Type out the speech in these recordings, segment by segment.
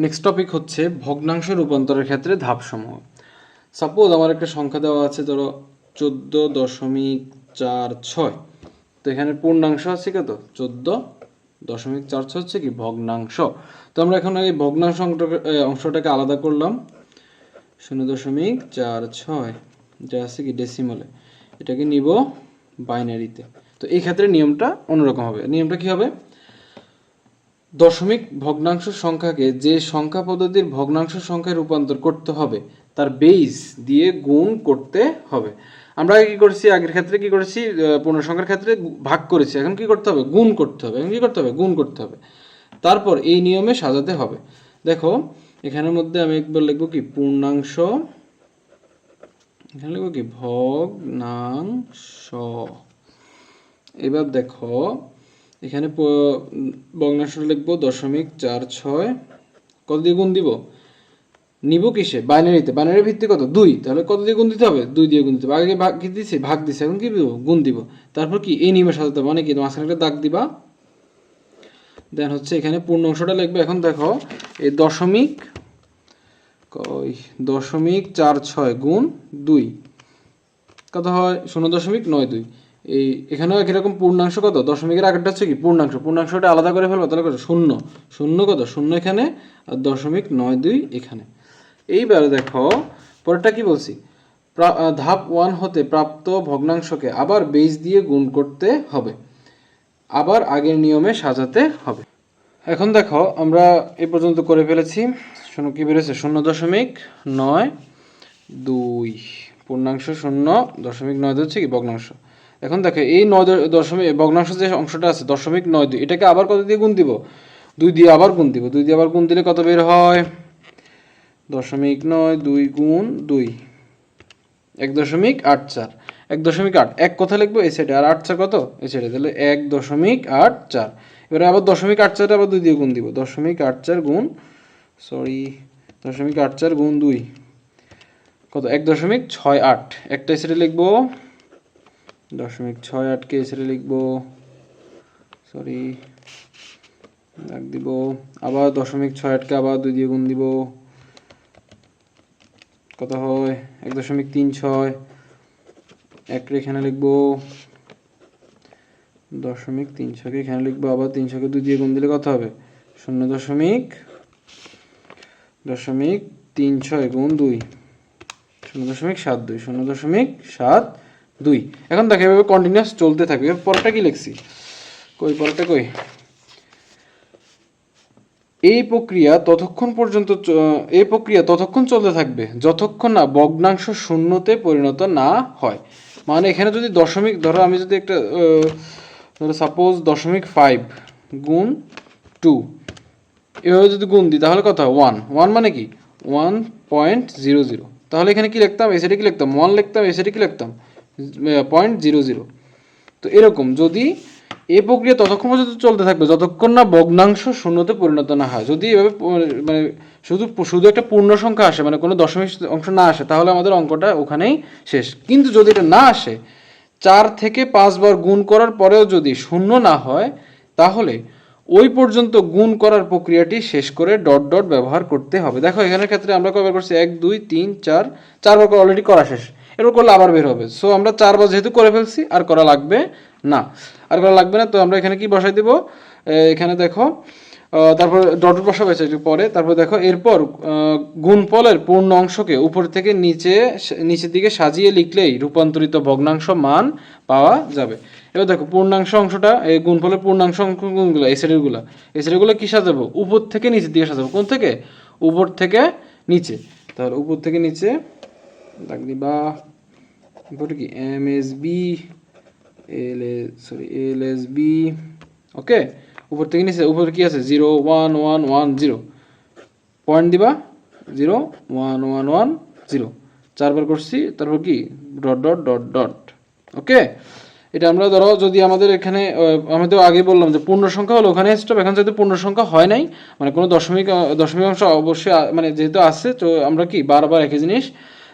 Next topic হচ্ছে ভগ্নাংশ রূপান্তরের ক্ষেত্রে ধাপসমূহ। সাপোজ আমার একটা সংখ্যা দেওয়া আছে, ধরো চোদ্দ দশমিক চার ছয়। তো এখানে পূর্ণাংশ আছে কত? চোদ্দ দশমিক চার ছয় হচ্ছে কি? ভগ্নাংশ। তো আমরা এখন এই ভগ্নাংশ অংশটাকে- অংশটাকে আলাদা করলাম। শূন্য দশমিক চার ছয়, যা আছে কি? ডেসিমলে এটাকে নিব বাইনারিতে তো এই ক্ষেত্রে নিয়মটা অন্যরকম হবে। নিয়মটা কি হবে? দশমিক ভগ্নাংশ সংখ্যাকে যে সংখ্যা পদ্ধতির ভগ্নাংশ সংখ্যায় রূপান্তর করতে হবে তার বেস দিয়ে গুণ করতে হবে। আমরা কি করেছি? আগের ক্ষেত্রে কি করেছি? আহ, পূর্ণ সংখ্যার ক্ষেত্রে ভাগ করেছি। এখন কি করতে হবে? গুণ করতে হবে। এখন কি করতে হবে? গুণ করতে হবে। তারপর এই নিয়মে সাজাতে হবে। দেখো এখানের মধ্যে আমি একবার লিখব কি? পূর্ণাংশ এখানে লিখব কি? ভগ্নাংশ। এবার দেখো এখানে ভগ্নাংশ লিখব দশমিক চার ছয়। কত দিয়ে গুণ দিব? নিব কিসে? বাইনারিতে। বাইনারি ভিত্তি কত? দুই। তাহলে কত দিয়ে গুণ দিতে হবে? দুই দিয়ে গুণ দিতে হবে। আগে কি দিছি? ভাগ দিছি। এখন কি দিব? গুণ দিব। তারপর কি? এই সাজাতে হবে। মানে কি? মাঝখানে একটা দাগ দিবা। দেন হচ্ছে এখানে পূর্ণ অংশটা লিখবে। এখন দেখো, এই দশমিক কই? দশমিক চার ছয় গুণ দুই। কত হয়? শূন্য দশমিক নয় দুই। এই এখানেও একই রকম পূর্ণাংশ কত? দশমিকের আগেরটা হচ্ছে কি? পূর্ণাংশ। পূর্ণাংশটা আলাদা করে ফেলব, তাহলে কত? শূন্য। শূন্য কত? শূন্য এখানে আর দশমিক নয় দুই এখানে। এইবার দেখো, পরেরটা কি বলছি? ধাপ ওয়ান হতে প্রাপ্ত ভগ্নাংশকে আবার বেজ দিয়ে গুণ করতে হবে। আবার আগের নিয়মে সাজাতে হবে। এখন দেখো, আমরা এই পর্যন্ত করে ফেলেছি। শূন্য কি বেরোছে শূন্য দশমিক নয় দুই। পূর্ণাংশ শূন্য, দশমিক নয় হচ্ছে কি ভগ্নাংশ? এখন দেখো, এই নয় দশমিক ভগ্নাংশ যে অংশটা আছে, দশমিক নয় দুই, এটাকে আবার কত দিয়ে গুণ দিব? দুই দিয়ে আবার গুণ দিব। দুই দিয়ে আবার গুণ দিলে কত বের হয়? দশমিক নয় দুই গুণ দুই। এক দশমিক আট চার। এক দশমিক আট। এক কথা লিখব, এই সাইডে আর আট চার কত? এই সাইডে তাহলে এক দশমিক আট চার। এবারে আবার দশমিক আট চারটা আবার দুই দিয়ে গুণ দিব। দশমিক আট চার গুণ সরি দশমিক আট চার গুণ দুই। কত? এক দশমিক ছয় আট। একটা এসে লিখব দশমিক ছয় আটকে এসে লিখব। সরি দাগ দিব। আবার দশমিক ছয় আটকে আবার দুই দিয়ে গুণ দিব। কত হয়? এক দশমিক তিন ছয়। একটা এখানে লিখব। দশমিক তিন ছয়কে এখানে লিখব। আবার তিন ছয়কে দুই দিয়ে গুণ দিলে কত হবে? শূন্য দশমিক দশমিক তিন ছয় গুণ দুই। শূন্য দশমিক সাত দুই। শূন্য দশমিক সাত দুই। এখন দেখো এভাবে কন্টিনিউয়াস চলতে থাকবে। এবার পরটা কি লিখছি? কই পরটা কই? এই প্রক্রিয়া ততক্ষণ পর্যন্ত এই প্রক্রিয়া ততক্ষণ চলতে থাকবে যতক্ষণ না ভগ্নাংশ শূন্যতে পরিণত না হয়। মানে এখানে যদি দশমিক, ধরো আমি যদি একটা ধরো সাপোজ দশমিক ফাইভ গুণ টু এভাবে যদি গুণ দিই, তাহলে কত হয়? ওয়ান ওয়ান মানে কি? ওয়ান পয়েন্ট জিরো জিরো তাহলে এখানে কি লিখতাম? এসিডে কি লিখতাম? ওয়ান লিখতাম এসিডে কি লিখতাম? পয়েন্ট জিরো জিরো তো এরকম যদি এই প্রক্রিয়া ততক্ষণ পর্যন্ত চলতে থাকবে, যতক্ষণ না ভগ্নাংশ শূন্যতে পরিণত না হয়, যদি এভাবে মানে শুধু শুধু একটা পূর্ণ সংখ্যা আসে মানে কোনো দশমিক অংশ না আসে, তাহলে আমাদের অঙ্কটা ওখানেই শেষ। কিন্তু যদি এটা না আসে, চার থেকে পাঁচবার গুণ করার পরেও যদি শূন্য না হয়, তাহলে ওই পর্যন্ত গুণ করার প্রক্রিয়াটি শেষ করে ডট ডট ব্যবহার করতে হবে। দেখো, এখানের ক্ষেত্রে আমরা কয়বার করছি? এক, দুই, তিন, চার, চারবার অলরেডি করা শেষ। এরপর করলে আবার বের হবে। সো আমরা চারবার যেহেতু করে ফেলছি, আর করা লাগবে না। আর করা লাগবে না, তো আমরা এখানে কি বসাই দিব? এখানে দেখো তারপর ডট বসাবো একটু পরে। তারপর দেখো, এরপর গুণফলের পূর্ণ অংশকে উপর থেকে নিচে নিচের দিকে সাজিয়ে লিখলেই রূপান্তরিত ভগ্নাংশ মান পাওয়া যাবে। এবার দেখো, পূর্ণাংশ অংশটা, এই গুণফলের পূর্ণাংশ অংশ কোনগুলো? এই সেটেরগুলো এই কি সাজাবো? উপর থেকে নিচের দিকে সাজাবো। কোন থেকে? উপর থেকে নিচে। তাহলে উপর থেকে নিচে দিবা উপরে কি M S B L sorry L S point দিবা zero one one one zero চারবার করছি তারপর কি dot dot dot dot okay এটা আমরা ধরো যদি আমাদের এখানে আমি তো আগে বললাম যে পূর্ণ সংখ্যা হলো, ওখানে স্টপ এখন যেহেতু পূর্ণ সংখ্যা হয় নাই মানে কোনো দশমিক দশমিক অংশ অবশ্যই মানে যেহেতু আছে, তো আমরা কি বারবার একই জিনিস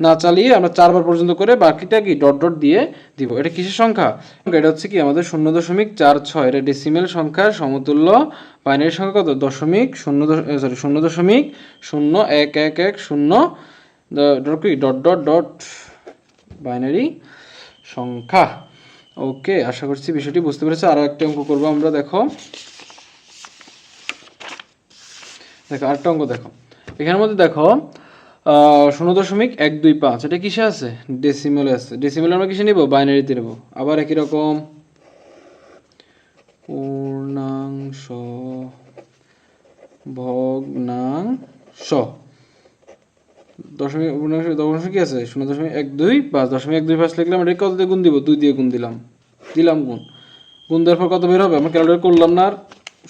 না চালিয়ে আমরা চারবার পর্যন্ত করে বাকিটা কি ডট ডট দিয়ে দিব। এটা কিসের সংখ্যা? এটা হচ্ছে কি আমাদের শূন্য দশমিক চার ছয়। এটা ডেসিমেল সংখ্যার সমতুল্য বাইনারি সংখ্যা কত? দশমিক শূন্য সরি শূন্য দশমিক শূন্য এক এক এক, শূন্য। ডট কি? ডট ডট ডট বাইনারি সংখ্যা। ওকে, আশা করছি বিষয়টি বুঝতে পেরেছে। আরও একটা অঙ্ক করব আমরা, দেখো। দেখো, আরেকটা অঙ্ক দেখো। এখানের মধ্যে দেখো শূন্য দশমিক এক দুই পাঁচ। এটা কিসে আছে? ডেসিমেলে আছে। ডেসিমেল আমরা কিসে নিব? বাইনারিতে নেব। আবার একই রকম। পূর্ণাংশ, ভগ্নাংশ। দশমিক, পূর্ণাংশ, দশমিক কি আছে? শূন্য দশমিক এক দুই পাঁচ। দশমিক এক দুই পাঁচ লিখলাম, এটা কত দিয়ে গুণ দিব? দুই দিয়ে গুণ দিলাম। দিলাম গুণ। গুণ দেওয়ার পর কত বের হবে? আমরা ক্যালকুলেট করলাম না আর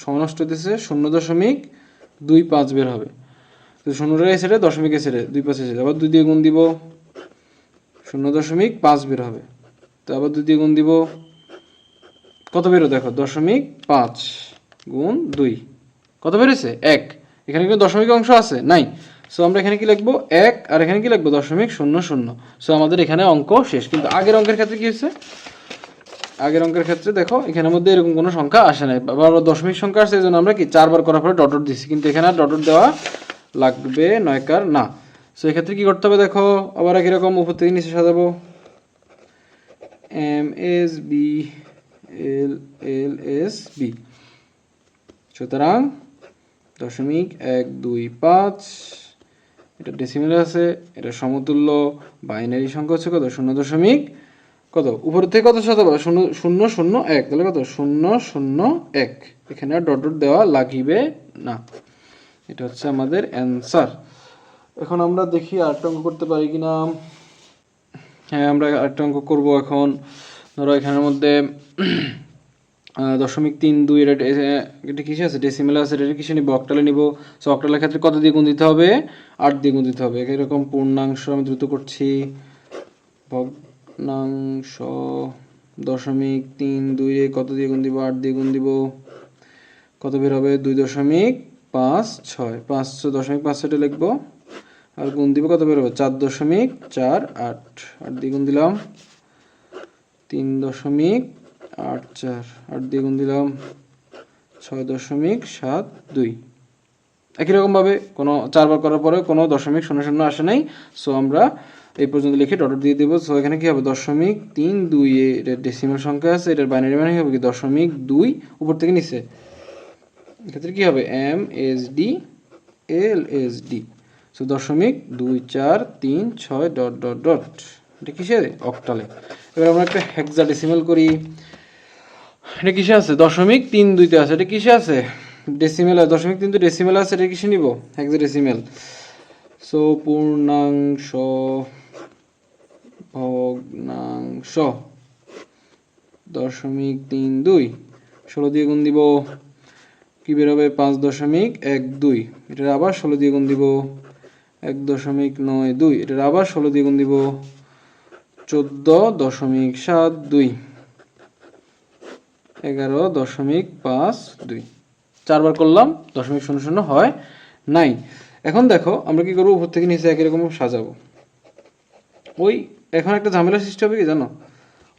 সময় নষ্ট হতেছে শূন্য দশমিক দুই পাঁচ বের হবে। তো শূন্যটা এসে দশমিক এসে দুই পাশে এসে আবার দুই দিয়ে গুণ দিব, শূন্য দশমিক পাঁচ বের হবে। তো আবার দুই দিয়ে গুণ দিব, কত বেরো দেখো? দশমিক পাঁচ গুণ দুই। কত বেরোছে এক। এখানে কিন্তু দশমিক অংশ আছে, নাই। সো আমরা এখানে কি লিখব? এক, আর এখানে কি লিখব? দশমিক শূন্য শূন্য। সো আমাদের এখানে অঙ্ক শেষ। কিন্তু আগের অঙ্কের ক্ষেত্রে কি হয়েছে? আগের অঙ্কের ক্ষেত্রে দেখো, এখানের মধ্যে এরকম কোনো সংখ্যা আসে নাই। আবার দশমিক সংখ্যা আসছে এই জন্য আমরা কি চারবার করার পরে ডট দিচ্ছি কিন্তু এখানে আর ডট দেওয়া লাগবে, নয়কার, না। সো এক্ষেত্রে কি করতে হবে দেখো, আবার একই রকম উপর থেকে নিচে সাজাবো। M S B L L S B সুতরাং দশমিক এক দুই পাঁচ, এটা ডেসিমেল আছে, এটা সমতুল্য বাইনারি সংখ্যা হচ্ছে কত? শূন্য দশমিক কত? উপর থেকে কত শত পাবো? শূন্য শূন্য শূন্য এক। তাহলে কত? শূন্য শূন্য এক। এখানে ডট ডট দেওয়া লাগিবে না। এটা হচ্ছে আমাদের অ্যান্সার এখন আমরা দেখি আরেকটা অঙ্ক করতে পারি কিনা। হ্যাঁ আমরা আরেকটা অঙ্ক করব এখন। ধরো এখানের মধ্যে দশমিক তিন দুই, এটা এটা কিসে আছে? ডেসিমেল আছে, এটা কিসে নিব? অক্টালে নিব। সো অক্টালের ক্ষেত্রে কত দিয়ে গুণ দিতে হবে? আট দিয়ে গুণ দিতে হবে। এরকম পূর্ণাংশ আমি দ্রুত করছি। ভগ্নাংশ দশমিক তিন দুই কত দিয়ে গুণ দিব? আট দিয়ে গুণ দিব। কত বের হবে? দুই দশমিক পাঁচ, ছয়, পাঁচ দশমিক পাঁচ ছয়টা লিখব। আর গুণ দিব কত বের হবে চার দশমিক চার আট। আট দিয়ে গুণ দিলাম। তিন দশমিক আট চার। আট দিয়ে গুণ দিলাম। ছয় দশমিক সাত দুই। একই রকমভাবে কোনো চারবার করার পরে কোনো দশমিক শূন্য শূন্য আসে নাই। সো আমরা এই পর্যন্ত লিখে ডট দিয়ে দেবো। সো এখানে কি হবে? দশমিক তিন দুই এটা ডেসিমাল সংখ্যা আছে। এটার বাইনারি মানে হবে? কি? দশমিক দুই, উপর থেকে নিচে। এক্ষেত্রে কি হবে? M S D L S D so দশমিক দুই চার তিন ছয় ডট ডট ডট। এটা কিসে অক্টালে। এবার আমরা একটা হেক্সা ডেসিমাল করি। এটা কিসে আছে? দশমিক তিন দুইতে আছে। এটা কিসে আছে? ডেসিমেল দশমিক তিন দুই ডেসিমেল আছে। এটা কিসে নিব? হেক্সা ডেসিমেল সো পূর্ণাংশ, ভগ্নাংশ। দশমিক তিন দুই। ষোলো দিয়ে গুণ দিব। কি বেরোবে? পাঁচ দশমিক এক দুই। এটার আবার ষোলো দিয়ে গুণ দিব এক দশমিক নয় দুই। এটার আবার ষোলো দিয়ে গুণ দিব চোদ্দ দশমিক সাত দুই। এগারো দশমিক পাঁচ দুই। চারবার করলাম, দশমিক শূন্য শূন্য হয় নাই। এখন দেখো, আমরা কি করব? উপর থেকে নিচে একই রকম সাজাবো। ওই, এখন একটা ঝামেলা সৃষ্টি হবে কি জানো?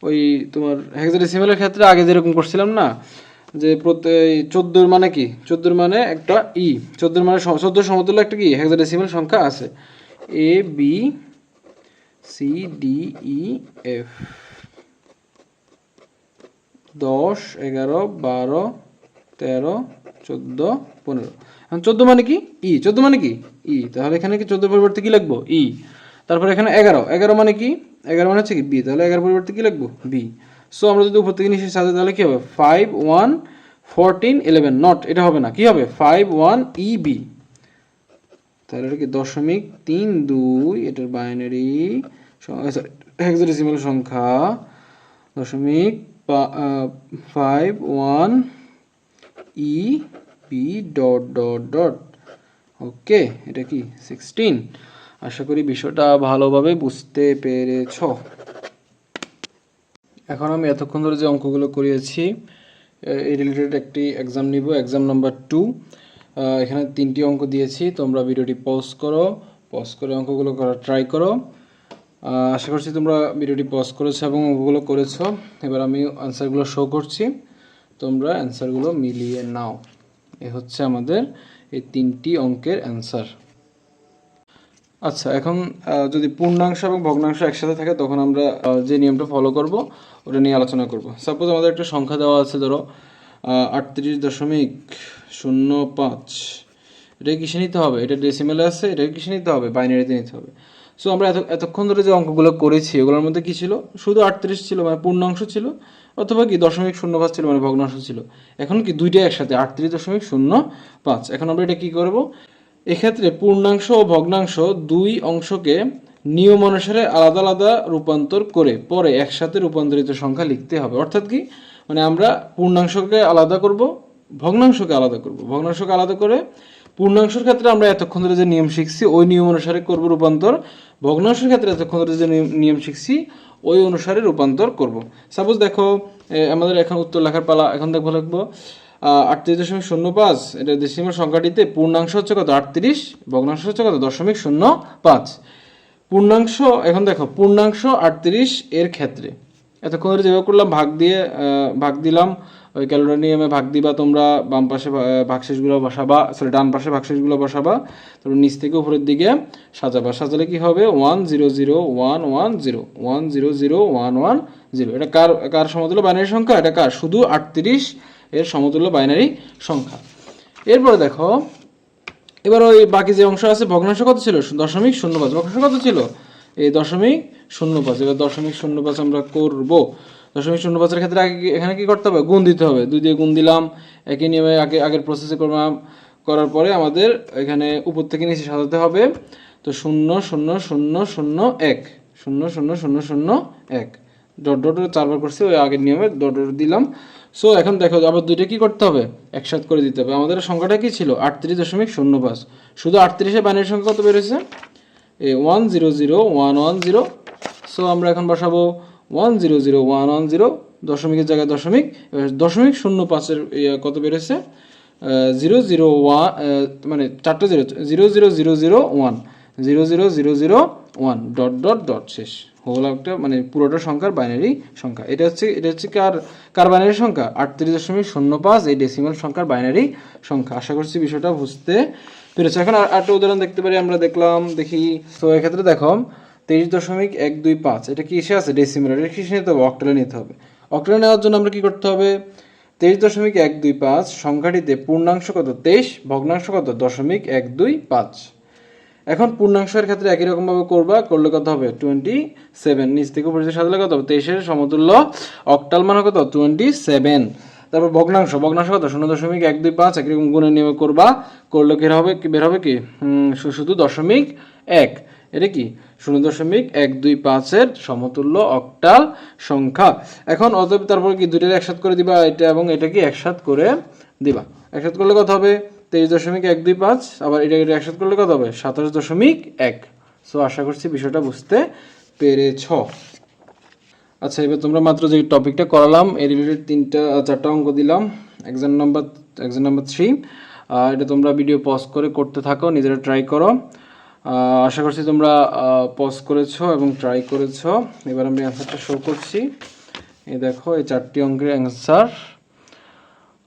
ওই তোমার হেক্সাডেসিমালের ক্ষেত্রে আগে যেরকম করছিলাম না যে চোদ্দোর মানে কি? চোদ্দোর মানে একটা ই চোদ্দোর মানে চোদ্দ সমতুল্য একটা কি? হেক্সাডেসিমাল সংখ্যা আছে। A B C D E F দশ, এগারো, বারো, তেরো, চোদ্দ, পনেরো। এখন চোদ্দ মানে কি? ই চোদ্দ মানে কি? ই তাহলে এখানে কি চোদ্দোর পরিবর্তে কি লিখব? ই তারপরে এখানে এগারো। এগারো মানে কি? এগারো মানে হচ্ছে কি? বি তাহলে এগারো পরিবর্তে কি লিখব? বি সো আমরা যদি উপর থেকে নিচে সাজাই, তাহলে কী হবে? Five one fourteen eleven not এটা হবে না। কি হবে? ফাইভ ওয়ান ই বি তাহলে এটা কি? দশমিক তিন দুই, এটার বাইনারি হেক্সাডেসিমাল সংখ্যা দশমিক five one E P dot dot dot okay এটা কি? সিক্সটিন আশা করি বিষয়টা ভালোভাবে বুঝতে পেরেছ। এখন আমি এতক্ষণ ধরে যে অঙ্কগুলো করিয়েছি এই রিলেটেড একটি এক্সাম নিব এক্সাম নাম্বার টু এখানে তিনটি অঙ্ক দিয়েছি, তোমরা ভিডিওটি পজ করো পজ করে অঙ্কগুলো করার ট্রাই করো। আশা করছি তোমরা ভিডিওটি পজ করেছ এবং অঙ্কগুলো করেছ। এবার আমি অ্যান্সারগুলো শো করছি। তোমরা অ্যান্সারগুলো মিলিয়ে নাও। এ হচ্ছে আমাদের এই তিনটি অঙ্কের অ্যান্সার আচ্ছা এখন যদি পূর্ণাংশ এবং ভগ্নাংশ একসাথে থাকে, তখন আমরা যে নিয়মটা ফলো করব, ওটা নিয়ে আলোচনা করব। সাপোজ আমাদের একটা সংখ্যা দেওয়া আছে, ধরো আটত্রিশ দশমিক শূন্য পাঁচ। এটা কিসে নিতে হবে? এটা ডেসিমেলে আছে, এটা কিসে নিতে হবে? বাইনারিতে নিতে হবে। সো আমরা এত, এতক্ষণ ধরে যে অঙ্কগুলো করেছি, ওগুলোর মধ্যে কি ছিল? শুধু আটত্রিশ ছিল মানে পূর্ণাংশ ছিল, অথবা কি দশমিক শূন্য পাঁচ ছিল মানে ভগ্নাংশ ছিল। এখন কি দুইটাই একসাথে? আটত্রিশ দশমিক শূন্য পাঁচ। এখন আমরা এটা কী করব? এক্ষেত্রে পূর্ণাংশ ও ভগ্নাংশ দুই অংশকে নিয়ম অনুসারে আলাদা আলাদা রূপান্তর করে পরে একসাথে রূপান্তরিত সংখ্যা লিখতে হবে। অর্থাৎ কি? মানে আমরা পূর্ণাংশকে আলাদা করব, ভগ্নাংশকে আলাদা করব। ভগ্নাংশকে আলাদা করে পূর্ণাংশের ক্ষেত্রে আমরা এতক্ষণ ধরে যে নিয়ম শিখছি, ওই নিয়ম অনুসারে করব রূপান্তর। ভগ্নাংশের ক্ষেত্রে এতক্ষণ ধরে যে নিয়ম- শিখছি, ওই অনুসারে রূপান্তর করব। সাপোজ দেখো আমাদের এখন উত্তর লেখার পালা এখন দেখব লিখব। আটত্রিশ দশমিক শূন্য পাঁচ। এটা দশমিক সংখ্যাটিতে পূর্ণাংশ হচ্ছে কত? আটত্রিশ। ভগ্নাংশ হচ্ছে কত? দশমিক শূন্য পাঁচ। পূর্ণাংশ, এখন দেখো, পূর্ণাংশ আটত্রিশ এর ক্ষেত্রে। এতক্ষণ ধরে যেভাবে করলাম, ভাগ দিয়ে ভাগ দিলাম। ওই ক্যালোরি নিয়মে ভাগ দিবা তোমরা, বাম পাশে ভাগশেষগুলো বসাবা সরি ডান পাশে ভাগশেষগুলো বসাবা। তারপর নিচ থেকে উপরের দিকে সাজাবা। সাজালে কি হবে? One zero zero one one zero. One zero zero one one zero. এটা কার কার সমতুল্য? বাইনারি সংখ্যা? এটা কার? শুধু আটত্রিশ এর সমতুল্য বাইনারি সংখ্যা। এরপরে দেখো, এবার ওই বাকি যে অংশ আছে, ভগ্নাংশ কত ছিল? দশমিক শূন্য পাঁচ। ভগ্নাংশ কত ছিল? এই দশমিক শূন্য পাঁচ। এবার দশমিক শূন্য পাঁচ আমরা করব। দশমিক শূন্য পাঁচের ক্ষেত্রে আগে এখানে কি করতে হবে? গুণ দিতে হবে। দুই দিয়ে গুণ দিলাম। একই নিয়মে আগে, আগের প্রসেসে করলাম। করার পরে আমাদের এখানে উপর থেকে নিচে সাজাতে হবে। তো শূন্য শূন্য শূন্য শূন্য, এক। শূন্য শূন্য শূন্য শূন্য, এক। ডট ডট চারবার করছি, ওই আগের নিয়মে ডট ডট দিলাম। সো এখন দেখো, আবার দুইটা কি করতে হবে? একসাথ করে দিতে হবে। আমাদের সংখ্যাটা কি ছিল? আটত্রিশ দশমিক শূন্য পাঁচ। শুধু আটত্রিশে বাইনের সংখ্যা কত বেরোছে এ one zero zero one one zero so আমরা এখন বসাবো one zero zero one one zero দশমিকের জায়গায় দশমিক দশমিক শূন্য পাঁচের কত বেরোছে জিরো জিরো ওয়ান মানে চারটে zero zero zero zero zero one zero zero zero zero one dot dot dot শেষ। হোল একটা মানে পুরোটা সংখ্যার বাইনারি সংখ্যা। এটা হচ্ছে এটা হচ্ছে কার কার বাইনারি সংখ্যা? আটত্রিশ দশমিক শূন্য পাঁচ এই ডেসিমাল সংখ্যার বাইনারি সংখ্যা। আশা করছি বিষয়টা বুঝতে পেরেছে। এখন আর একটা উদাহরণ দেখতে পারি, আমরা দেখলাম, দেখি। তো এক্ষেত্রে দেখো, তেইশ দশমিক এক দুই পাঁচ, এটা কি এসে আছে? ডেসিমাল এটা কিসে নিতে হবে? অক্টালে নিতে হবে। অক্টালে নেওয়ার জন্য আমরা কি করতে হবে? তেইশ দশমিক এক দুই পাঁচ, সংখ্যাটিতে পূর্ণাংশ কত? তেইশ, ভগ্নাংশ কত? দশমিক এক দুই পাঁচ। এখন পূর্ণাংশের ক্ষেত্রে একই রকম ভাবে করবা, করলে কত হবে? টোয়েন্টি সেভেন নিচ থেকে উপরে সাজালে কত হবে? তেইশের সমতুল্য অক্টাল মান কত? টোয়েন্টি সেভেন তারপর ভগ্নাংশ। ভগ্নাংশ কত? শূন্য দশমিক এক দুই পাঁচ। একই রকম গুণের নিয়মে করবা। করলে কি হবে? কি বের হবে কি? শুধু দশমিক এক। এটা কি? শূন্য দশমিক এক দুই পাঁচের সমতুল্য অক্টাল সংখ্যা। এখন অতএব তারপর কি দুইটার একসাথ করে দিবা? এটা এবং এটা কি একসাথ করে দিবা? একসাথ করলে কত হবে? তেইশ দশমিক এক দুই পাঁচ, আবার এটা এটা একসাথ করলে কত হবে? সাতাশ দশমিক এক। সো আশা করছি বিষয়টা বুঝতে পেরেছ। আচ্ছা এবার তোমরা মাত্র যে টপিকটা করালাম এই রিলেটেড তিনটা, চারটা অঙ্ক দিলাম। Exam number exam number three এটা তোমরা ভিডিও পজ করে করতে থাকো, নিজেরা ট্রাই করো। আশা করছি তোমরা পজ করেছ এবং ট্রাই করেছ। এবার আমি অ্যান্সারটা শো করছি। এই দেখো, এই চারটি অঙ্কের অ্যান্সার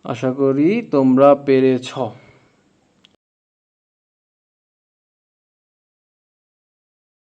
আশা করি তোমরা পেরেছ।